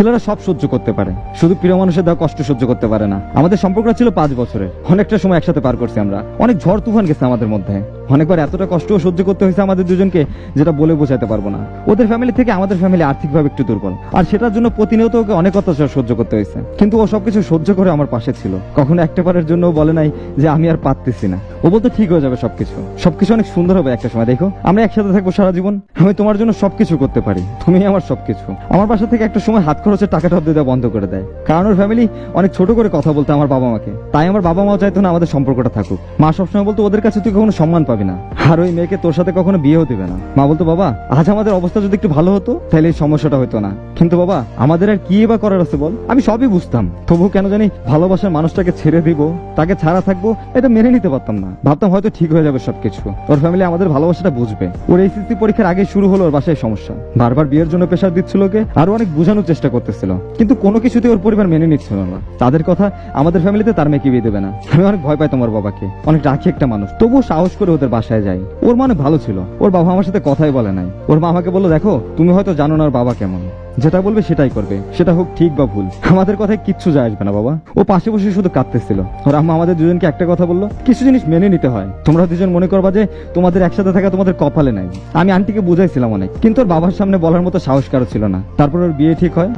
ছেলেরা সব সহ্য করতে পারে। শুধু প্রিয় মানুষের দেওয়া কষ্ট সহ্য করতে পারে না। আমাদের সম্পর্কটা ছিল পাঁচ বছরের। অনেকটা সময় একসাথে পার করছি আমরা। অনেক ঝড় তুফান গেছে আমাদের মধ্যে। অনেকবার এতটা কষ্টও সহ্য করতে হয়েছে আমাদের দুজনকে, যেটা বলে বোঝাতে পারব না। ওদের ফ্যামিলি থেকে আমাদের ফ্যামিলি আর্থিকভাবে একটু দুর্বল। আর সেটার জন্য প্রতিনিয়ত ওকে অনেক অত্যাচার সহ্য করতে হয়েছে। কিন্তু ও সবকিছু সহ্য করে আমার পাশে ছিল। কখনো একটা বারের জন্য বলে নাই যে আমি আর পারতেছি না। ও বলতো ঠিক হয়ে যাবে সবকিছু। সবকিছু অনেক সুন্দর হবে একটা সময়, দেখো। আমরা একসাথে থাকব সারা জীবন। আমি তোমার জন্য সবকিছু করতে পারি। তুমি আমার সবকিছু। আমার বাসা থেকে একটা সময় হাত খরচের টাকাটা অব্দি দেওয়া বন্ধ করে দেয়। কারণ ওর ফ্যামিলি অনেক ছোট করে কথা বলতো আমার বাবা মাকে তাই আমার বাবা মাও চাইতো না আমাদের সম্পর্কটা থাকুক। মা সবসময় বলতো, ওদের কাছে তুই কখনো সম্মান পাবি না। আর ওই মেয়েকে তোর সাথে কখনো বিয়েও দিবে না। মা বলতো, বাবা, আজ আমাদের অবস্থা যদি একটু ভালো হতো, তাহলে এই সমস্যাটা হতো না। কিন্তু বাবা, আমাদের আর কি বা করার আছে বল? আমি সবই বুঝতাম। তবু কেন জানি ভালোবাসার মানুষটাকে ছেড়ে দিব, তাকে ছাড়া থাকব, এটা মেনে নিতে পারতাম না। ভাবতাম হয়তো ঠিক হয়ে যাবে সবকিছু। ওর ফ্যামিলি আমাদের ভালোবাসাটা বুঝবে। ওর এইচএসসি পরীক্ষার আগে শুরু হলো ওর বাসায় সমস্যা। বারবার বিয়ের জন্য প্রেশার দিচ্ছিল ওকে, আরও অনেক বোঝানোর চেষ্টা করতেছিল। কিন্তু কোনো কিছুতে ওর পরিবার মেনে নিচ্ছিল না। তাদের কথা আমাদের ফ্যামিলিতে তার মেয়েকে বিয়ে দেবে না। আমি অনেক ভয় পাই তোমার বাবাকে। অনেক রাখি একটা মানুষ। তবুও সাহস করে ওদের বাসায় যাই। ওর মানে ভালো ছিল। ওর বাবা আমার সাথে কথাই বলে নাই। ওর মা আমাকে বলল, দেখো, তুমি হয়তো জানো না ওর বাবা কেমন। যেটা বলবে সেটাই করবে। সেটা হোক ঠিক বা ভুল। আমাদের কথায় কিচ্ছু যায় আসবে না, বাবা। ও পাশে বসে শুধু কাঁদতেছিল। ওর আম্মা আমাদের দুজনকে একটা কথা বলল, কিছু জিনিস মেনে নিতে হয়। তোমরা দুজন মনে করবা যে তোমাদের একসাথে থাকা তোমাদের কপালে নাই। আমি আন্টিকে বুঝাইছিলাম অনেক। কিন্তু ওর বাবার সামনে বলার মতো সাহস কারও ছিল না। তারপর ওর বিয়ে ঠিক হয়।